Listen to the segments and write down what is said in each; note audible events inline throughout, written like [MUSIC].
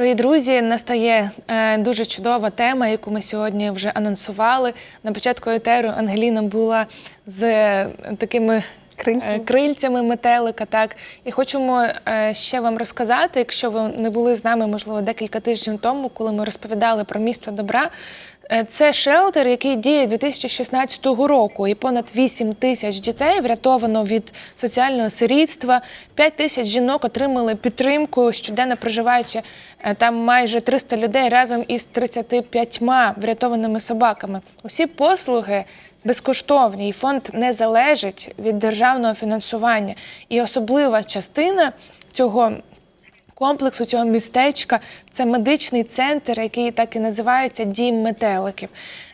Дорогі друзі, настає е, дуже чудова тема, яку ми сьогодні вже анонсували. На початку етеру Ангеліна була з е, такими Крильцями. е, крильцями метелика. Так і хочемо ще вам розказати, якщо ви не були з нами, можливо, декілька тижнів тому, коли ми розповідали про місто добра. Е, Це шелтер, який діє з 2016 року, і понад 8 тисяч дітей врятовано від соціального сирітства. 5 тисяч жінок отримали підтримку, щоденно проживаючи е, там майже 300 людей разом із 35 врятованими собаками. Усі послуги безкоштовні, і фонд не залежить від державного фінансування. І особлива частина цього комплексу цього містечка це медичний центр, який так і називається Дім метеликів,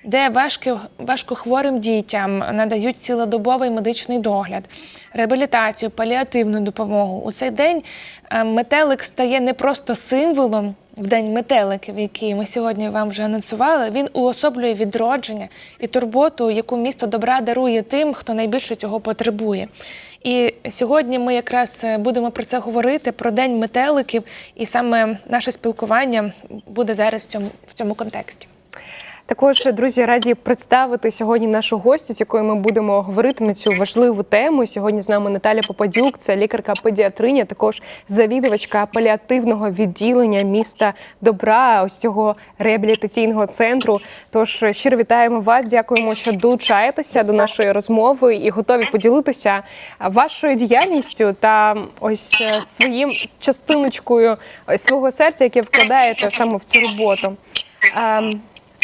де важко, важкохворим дітям надають цілодобовий медичний догляд, реабілітацію, паліативну допомогу. У цей день е, метелик стає не просто символом. В день метеликів, який ми сьогодні вам вже анонсували, він уособлює відродження і турботу, яку місто добра дарує тим, хто найбільше цього потребує. І сьогодні ми якраз е, будемо про це говорити, про день метеликів, і саме наше спілкування буде зараз в цьому, в цьому контексті. Також, друзі, раді представити сьогодні нашу гостю, з якою ми будемо говорити на цю важливу тему. Сьогодні з нами Наталя Попадюк, це лікарка-педіатриня, також завідувачка паліативного відділення міста добра, ось цього реабілітаційного центру. Тож щиро вітаємо вас. Дякуємо, що долучаєтеся до нашої розмови і готові поділитися вашою діяльністю та ось е, своїм частиночкою свого серця, яке вкладаєте саме в цю роботу.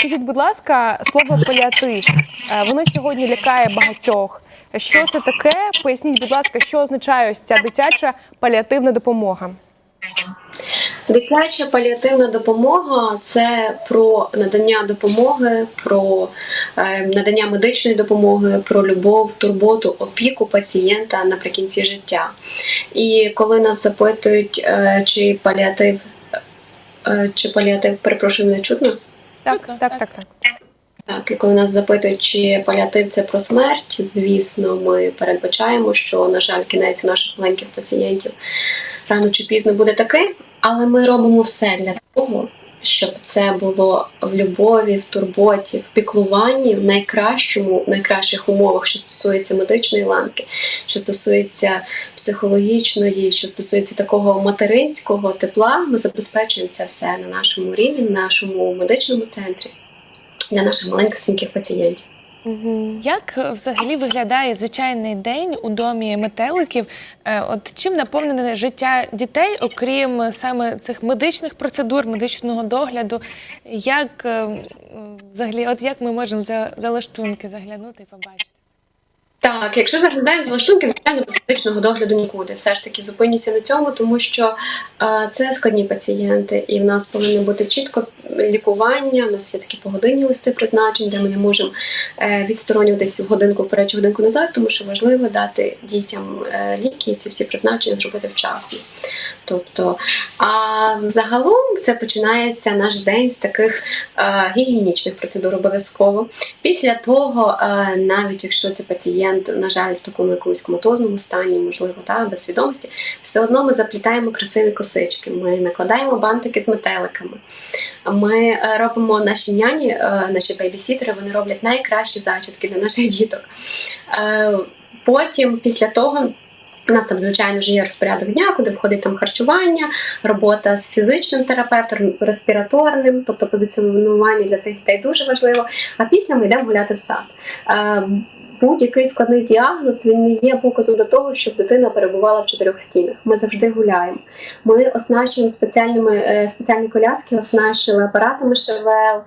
Скажіть, будь ласка, слово паліатив, е, воно сьогодні лякає багатьох. Що це таке? Поясніть, будь ласка, що означає ось ця дитяча паліативна допомога? Дитяча паліативна допомога це про надання допомоги, про е, надання медичної допомоги, про любов, турботу, опіку пацієнта наприкінці життя. І коли нас запитують, е, чи паліатив, чи паліатив, перепрошую, не чутно? Так, так, так. так, так. Так, і коли нас запитують, чи паліатив це про смерть, звісно, ми передбачаємо, що, на жаль, кінець у наших маленьких пацієнтів рано чи пізно буде такий, але ми робимо все для того, щоб це було в любові, в турботі, в піклуванні, в найкращому, найкращих умовах, що стосується медичної ланки, що стосується психологічної, що стосується такого материнського тепла. Ми забезпечуємо це все на нашому рівні, на нашому медичному центрі для наших маленьких пацієнтів. Як взагалі виглядає звичайний день у домі метеликів? Е, От чим наповнене життя дітей, окрім саме цих медичних процедур, медичного догляду? Як е, взагалі, от як ми можемо за, за лаштунки заглянути і побачити? Так, якщо заглядаємо з лаштунки, звичайно, без медичного догляду нікуди. Все ж таки зупинюся на цьому, тому що е, це складні пацієнти, і в нас повинно бути чітко лікування. У нас є такі погодинні листи призначень, де ми не можемо е, відсторонюватися годинку вперед чи годинку назад, тому що важливо дати дітям е, ліки і ці всі призначення зробити вчасно. Тобто, а загалом це починається наш день з таких е, гігієнічних процедур обов'язково. Після того, е, навіть якщо це пацієнт, на жаль, в такому якомусь коматозному стані, можливо, та, без свідомості, все одно ми заплітаємо красиві косички, ми накладаємо бантики з метеликами. Ми е, робимо наші няні, е, наші бейбісітери, вони роблять найкращі зачіски для наших діток. Е, Потім, після того. У нас там, звичайно, вже є розпорядок дня, куди входить там харчування, робота з фізичним терапевтом, респіраторним, тобто позиціонування для цих дітей дуже важливо. А після ми йдемо гуляти в сад. Е, Будь-який складний діагноз він не є показом до того, щоб дитина перебувала в чотирьох стінах. Ми завжди гуляємо. Ми оснащуємо спеціальними е, спеціальні коляски, оснащили апаратами ШВЛ,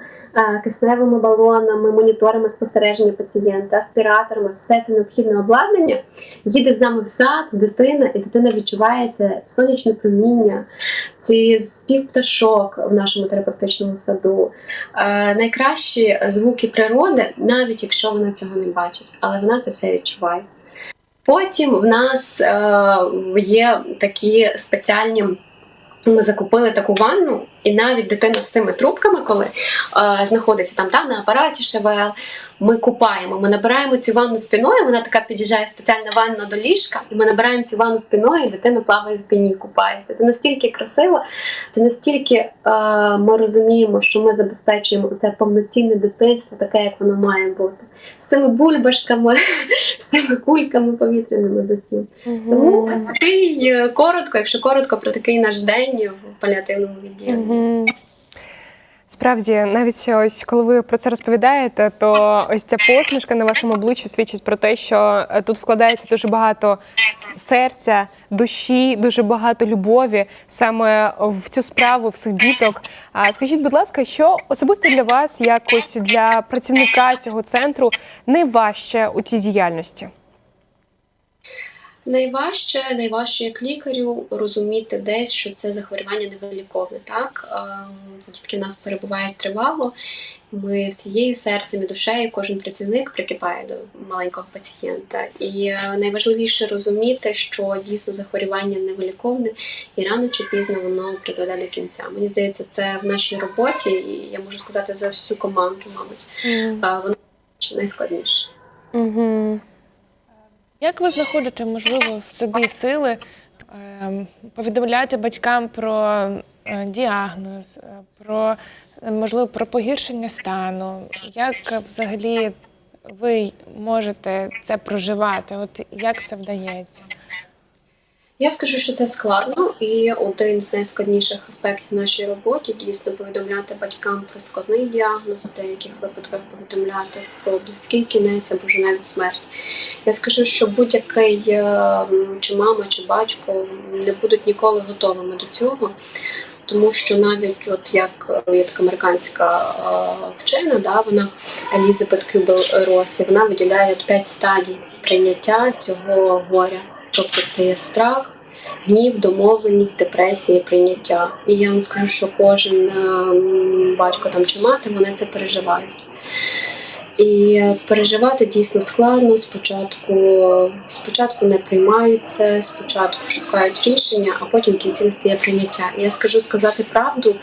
кисневими балонами, моніторами спостереження пацієнта, аспіраторами. Все це необхідне обладнання. Їде з нами в сад, дитина, і дитина відчуває це сонячне проміння, ці спів пташок в нашому терапевтичному саду. Е, найкращі звуки природи, навіть якщо вона цього не бачить, але вона це все відчуває. Потім в нас е, є такі спеціальні. Ми закупили таку ванну, і навіть дитина з цими трубками, коли е, знаходиться там та, на апараті ШВЛ, ми купаємо. Ми набираємо цю ванну спиною. Вона така під'їжджає спеціальна ванна до ліжка, і ми набираємо цю ванну спиною, і дитина плаває в піні, купається. Це настільки красиво, це настільки е, ми розуміємо, що ми забезпечуємо це повноцінне дитинство, таке, як воно має бути, з цими бульбашками, [LAUGHS] з цими кульками повітряними з усім. Тому такий е, коротко, якщо коротко про такий наш день в паліативному відділенні. Справді, навіть ось коли ви про це розповідаєте, то ось ця посмішка на вашому обличчі свідчить про те, що е, тут вкладається дуже багато серця, душі, дуже багато любові саме в цю справу, в цих діток. А скажіть, будь ласка, що особисто для вас, як ось для працівника цього центру, найважче у цій діяльності? Найважче, найважче як лікарю розуміти десь, що це захворювання невиліковне. Так дітки в нас перебувають тривало. Ми всією серцем і душею, кожен працівник прикипає до маленького пацієнта. І е, найважливіше розуміти, що дійсно захворювання невиліковне, і рано чи пізно воно призведе до кінця. Мені здається, це в нашій роботі, і я можу сказати за всю команду, мабуть, е, воно найскладніше. Угу. Як ви знаходите, можливо, в собі сили ем, повідомляти батькам про е, діагноз, е, про е, можливо про погіршення стану? Як взагалі ви можете це проживати? От як це вдається? Я скажу, що це складно, і один з найскладніших аспектів в нашій роботі дійсно повідомляти батькам про складний діагноз, в деяких випадках повідомляти про близький кінець або вже навіть смерть. Я скажу, що будь-який е, чи мама, чи батько не будуть ніколи готовими до цього. Тому що навіть от як е, є така американська е, вчена, да, вона Елізабет Кюбел Росі, вона виділяє п'ять стадій прийняття цього горя. Тобто це є страх, гнів, домовленість, депресія, прийняття. І я вам скажу, що кожен е, батько там чи мати вони це переживають. І переживати дійсно складно. Спочатку, спочатку не приймають це, спочатку шукають рішення, а потім в кінці настає прийняття. І я скажу сказати правду,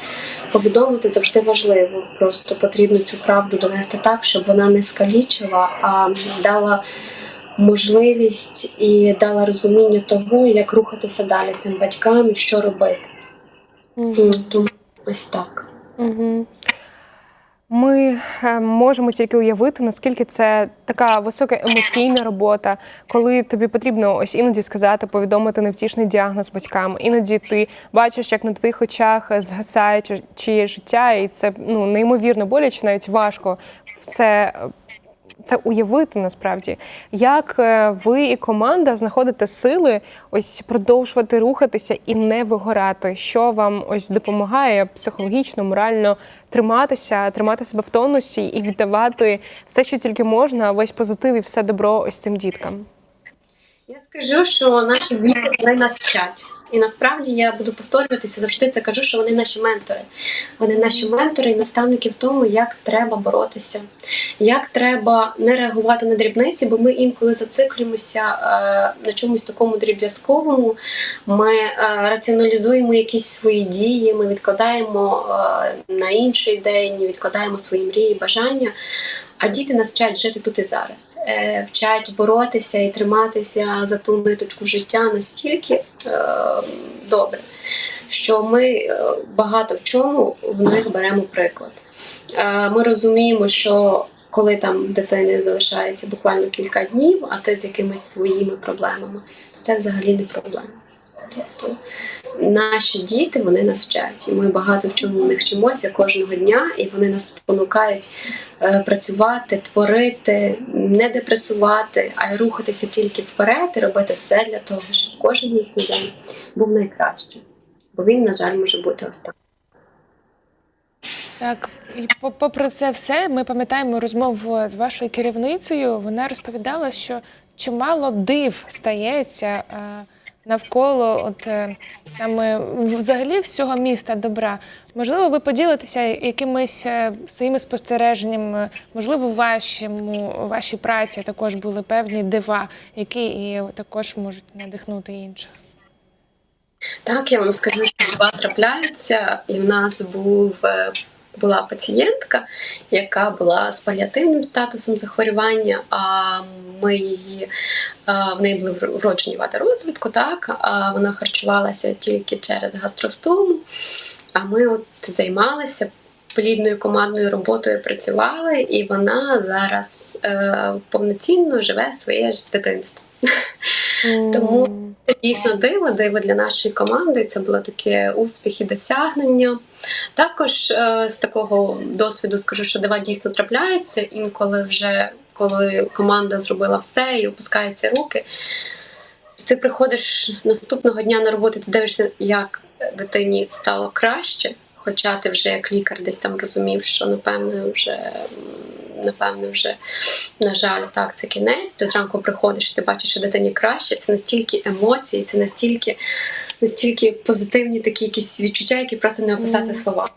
повідомити завжди важливо. Просто потрібно цю правду донести так, щоб вона не скалічила, а дала можливість і дала розуміння того, як рухатися далі цим батькам і що робити. Тому ось так. Угу. Ми е, можемо тільки уявити, наскільки це така висока емоційна робота, коли тобі потрібно ось іноді сказати, повідомити невтішний діагноз батькам. Іноді ти бачиш, як на твоїх очах згасає чиє життя, і це ну неймовірно боляче, навіть важко все це уявити насправді. Як е, ви і команда знаходите сили ось продовжувати рухатися і не вигорати? Що вам ось допомагає психологічно, морально триматися, тримати себе в тонусі і віддавати все, що тільки можна, весь позитив і все добро ось цим діткам? Я скажу, що наші діти вони нас вчать. І насправді я буду повторюватися, завжди це кажу, що вони наші ментори. Вони наші ментори і наставники в тому, як треба боротися, як треба не реагувати на дрібниці, бо ми інколи зациклюємося е, на чомусь такому дріб'язковому. Ми е, раціоналізуємо якісь свої дії, ми відкладаємо е, на інший день, відкладаємо свої мрії, бажання. А діти нас вчать жити тут і зараз, вчать боротися і триматися за ту ниточку життя настільки е, добре, що ми е, багато в чому в них беремо приклад. Е, ми розуміємо, що коли там дитини залишається буквально кілька днів, а ти з якимись своїми проблемами, то це взагалі не проблема. Тобто наші діти вони нас вчать, і ми багато в чому в них вчимося кожного дня, і вони нас спонукають е, працювати, творити, не депресувати, а й рухатися тільки вперед і робити все для того, щоб кожен їхній день був найкращим. Бо він, на жаль, може бути останнім. Так, і попри це все, ми пам'ятаємо розмову з вашою керівницею. Вона розповідала, що чимало див стається е, навколо от е, саме взагалі всього міста добра. Можливо, ви поділитеся якимись е, своїми спостереженнями, можливо, вашому у вашій праці також були певні дива, які і також можуть надихнути інших. Так, я вам скажу, що дива трапляються, і в нас був е, була пацієнтка, яка була з паліативним статусом захворювання. А ми її в неї були вроджені вади розвитку, так а вона харчувалася тільки через гастростому. А ми от займалися плідною командною роботою, працювали, і вона зараз е, повноцінно живе своє дитинство. Тому це дійсно диво, диво для нашої команди. Це було таке успіх і досягнення. Також е, з такого досвіду скажу, що дива дійсно трапляються інколи вже коли команда зробила все і опускаються руки. Ти приходиш наступного дня на роботу, ти дивишся, як дитині стало краще. Хоча ти вже як лікар десь там розумів, що напевно вже напевно вже на жаль, так це кінець. Ти зранку приходиш, і ти бачиш, що дитині краще. Це настільки емоції, це настільки, настільки позитивні такі якісь відчуття, які просто не описати Мгм. слова.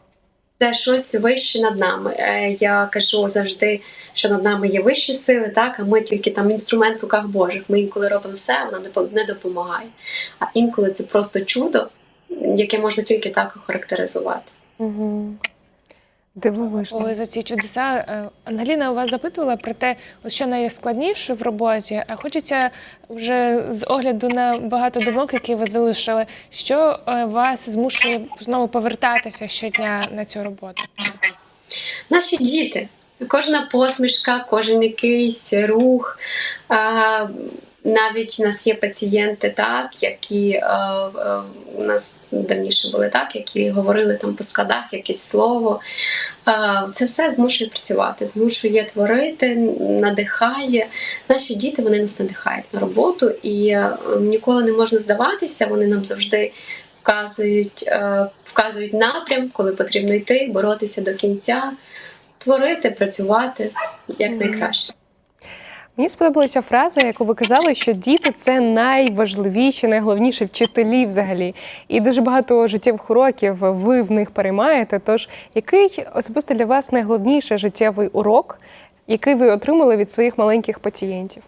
Це щось вище над нами. Е, Я кажу завжди, що над нами є вищі сили, так а ми тільки там інструмент в руках Божих. Ми інколи робимо все, воно не допомагає. А інколи це просто чудо, яке можна тільки так охарактеризувати. Угу. Дивовижно. Ой, за ці чудеса. Е, Ангеліна у вас запитувала про те, що найскладніше в роботі. А хочеться вже з огляду на багато думок, які ви залишили, що е, вас змушує знову повертатися щодня на цю роботу. Наші діти, кожна посмішка, кожен якийсь рух. Навіть у нас є пацієнти, так, які е, е, у нас давніше були так, які говорили там по складах якесь слово. Е, це все змушує працювати, змушує творити, надихає. Наші діти вони нас надихають на роботу, і е, ніколи не можна здаватися. Вони нам завжди вказують, е, вказують напрям, коли потрібно йти, боротися до кінця, творити, працювати як найкраще. Мені сподобалася фраза, яку ви казали, що діти це найважливіші, найголовніші вчителі взагалі. І дуже багато життєвих уроків ви в них переймаєте. Тож, який особисто для вас найголовніший життєвий урок, який ви отримали від своїх маленьких пацієнтів?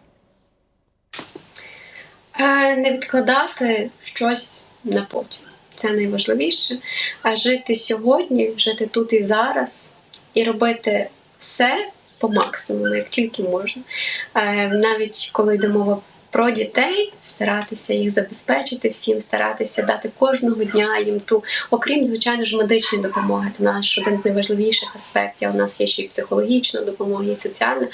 Е, Не відкладати щось на потім. Це найважливіше. А жити сьогодні, жити тут і зараз, і робити все по максимуму, як тільки можна. Е, Навіть коли йде мова про дітей, старатися їх забезпечити всім, старатися дати кожного дня їм ту, окрім звичайно ж медичної допомоги. Це наш один з найважливіших аспектів. У нас є ще й психологічна допомога, і соціальна.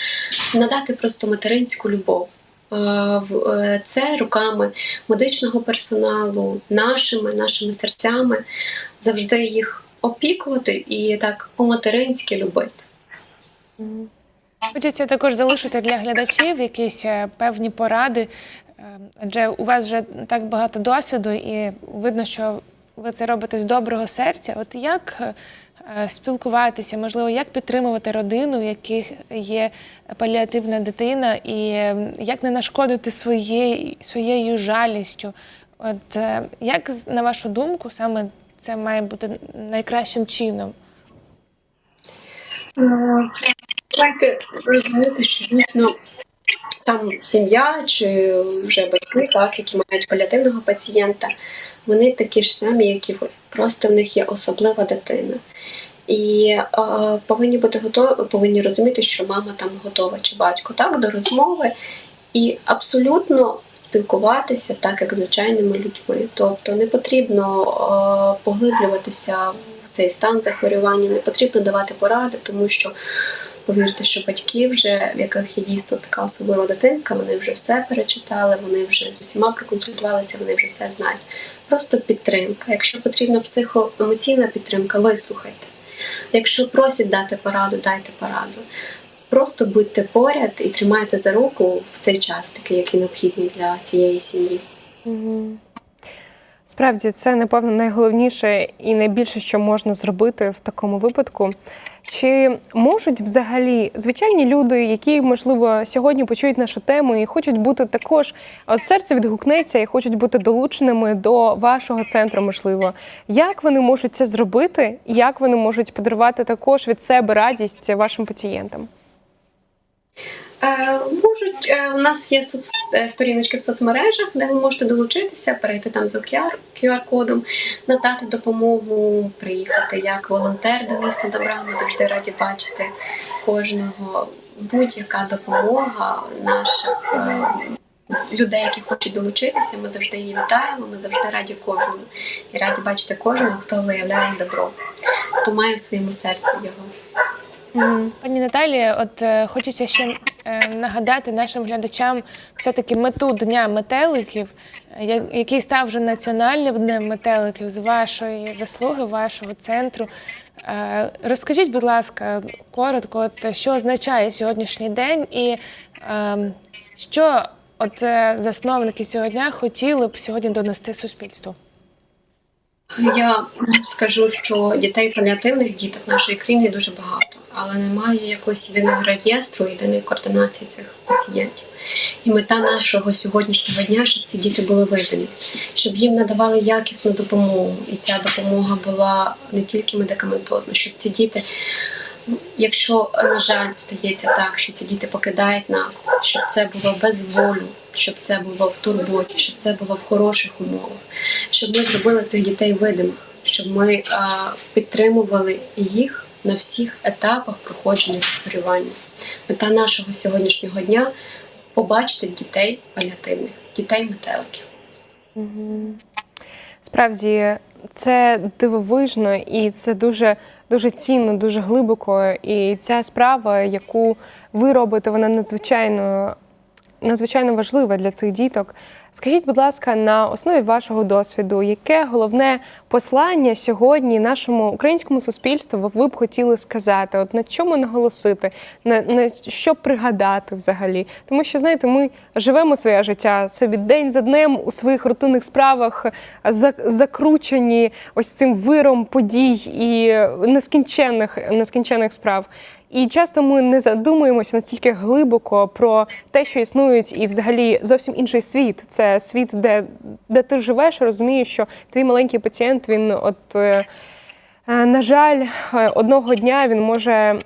Надати просто материнську любов. Е, е, Це руками медичного персоналу, нашими, нашими серцями, завжди їх опікувати і так по-материнськи любити. Хочеться також залишити для глядачів якісь е, певні поради, е, адже у вас вже так багато досвіду, і видно, що ви це робите з доброго серця. От як е, спілкуватися, можливо, як підтримувати родину, в яких є паліативна дитина, і як не нашкодити своєю, своєю жалістю? От як, на вашу думку, саме це має бути найкращим чином? Давайте розуміти, що дійсно там сім'я чи вже батьки, так, які мають паліативного пацієнта, вони такі ж самі, як і ви. Просто в них є особлива дитина. І е, повинні бути готові, повинні розуміти, що мама там готова чи батько так до розмови і абсолютно спілкуватися так, як звичайними людьми. Тобто не потрібно е, поглиблюватися в цей стан захворювання, не потрібно давати поради, тому що повірте, що батьки вже, в яких є дійсно така особлива дитинка, вони вже все перечитали, вони вже з усіма проконсультувалися, вони вже все знають. Просто підтримка. Якщо потрібна психоемоційна підтримка, вислухайте. Якщо просять дати пораду, дайте пораду. Просто будьте поряд і тримайте за руку в цей час, такий, який необхідний для цієї сім'ї. Справді, це напевно найголовніше і найбільше, що можна зробити в такому випадку. Чи можуть взагалі звичайні люди, які можливо сьогодні почують нашу тему і хочуть бути також от серце відгукнеться і хочуть бути долученими до вашого центру, можливо, як вони можуть це зробити? Як вони можуть подарувати також від себе радість вашим пацієнтам? Е, можуть, е, у нас є е, сторіночки в соцмережах, де ви можете долучитися, перейти там за QR, QR-кодом, надати допомогу, приїхати як волонтер до міста добра. Ми завжди раді бачити кожного. Будь-яка допомога наших людей, які хочуть долучитися. Ми завжди її вітаємо. Ми завжди раді кожному і раді бачити кожного, хто виявляє добро, хто має в своєму серці його. Пані Наталі, от хочеться ще нагадати нашим глядачам все-таки мету Дня метеликів, е, який став вже національним днем метеликів з вашої заслуги, вашого центру. Е, Розкажіть, будь ласка, коротко, от, що означає сьогоднішній день і е, що от е, засновники цього дня хотіли б сьогодні донести суспільству? Я скажу, що дітей паліативних діток нашої країни дуже багато, але немає якогось єдиного реєстру, єдиної координації цих пацієнтів. І мета нашого сьогоднішнього дня, щоб ці діти були видані, щоб їм надавали якісну допомогу, і ця допомога була не тільки медикаментозна, щоб ці діти. Якщо, на жаль, стається так, що ці діти покидають нас, щоб це було без волю, щоб це було в турботі, щоб це було в хороших умовах, щоб ми зробили цих дітей видимих, щоб ми а, підтримували їх на всіх етапах проходження захворювання. Мета нашого сьогоднішнього дня побачити дітей паліативних, дітей метеликів. Справді це дивовижно і це дуже дуже цінно, дуже глибоко. І ця справа, яку ви робите, вона надзвичайно надзвичайно важлива для цих діток. Скажіть, будь ласка, на основі вашого досвіду, яке головне послання сьогодні нашому українському суспільству ви б хотіли сказати? От на чому наголосити, на, на що пригадати взагалі? Тому що знаєте, ми живемо своє життя собі день за днем у своїх рутинних справах, закручені ось цим виром подій і нескінченних, нескінченних справ. І часто ми не задумуємося настільки глибоко про те, що існують, і взагалі зовсім інший світ. Це світ, де, де ти живеш, розумієш, що твій маленький пацієнт, він от. е, е, На жаль, е, одного дня він може.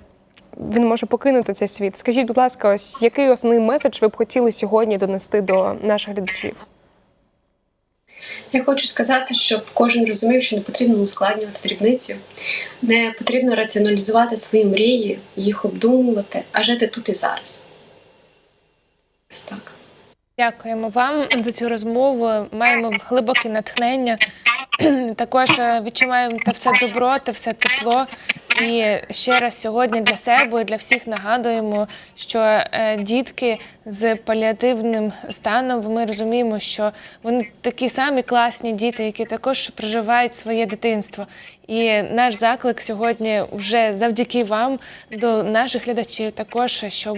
Він може покинути цей світ. Скажіть, будь ласка, ось який основний меседж ви б хотіли сьогодні донести до наших глядачів? Я хочу сказати, щоб кожен розумів, що не потрібно ускладнювати дрібниці, не потрібно раціоналізувати свої мрії, їх обдумувати, а жити тут і зараз. Ось так. Дякуємо вам за цю розмову. Маємо глибоке натхнення. [CLEARS THROAT] Також е, відчуваємо те все добро, те все тепло. І ще раз сьогодні для себе і для всіх нагадуємо, що е, дітки з паліативним станом ми розуміємо, що вони такі самі класні діти, які також проживають своє дитинство. І наш заклик сьогодні вже завдяки вам до наших глядачів, також щоб,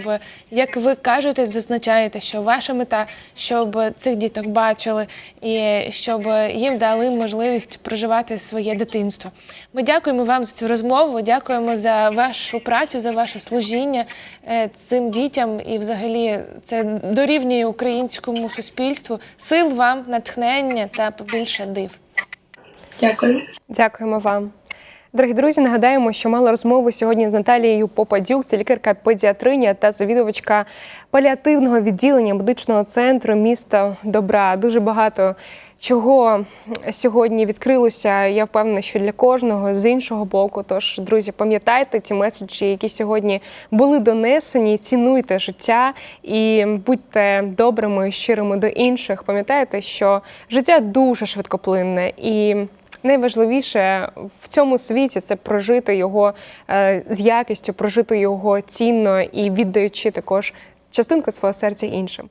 як ви кажете, зазначаєте, що ваша мета, щоб цих діток бачили і щоб їм дали можливість проживати своє дитинство. Ми дякуємо вам за цю розмову. Дякуємо за вашу працю, за ваше служіння е, цим дітям. І, взагалі, це дорівнює українському суспільству. Сил вам, натхнення та побільше див. Дякую. Дякуємо вам. Дорогі друзі, нагадаємо, що мала розмову сьогодні з Наталією Попадюк, це лікарка педіатриня та завідувачка паліативного відділення медичного центру міста Добра. Дуже багато чого сьогодні відкрилося. Я впевнена, що для кожного з іншого боку. Тож, друзі, пам'ятайте ті меседжі, які сьогодні були донесені. Цінуйте життя і будьте добрими, щирими до інших. Пам'ятайте, що життя дуже швидкоплинне і. Найважливіше в цьому світі це прожити його е, з якістю, прожити його цінно і віддаючи також частинку свого серця іншим.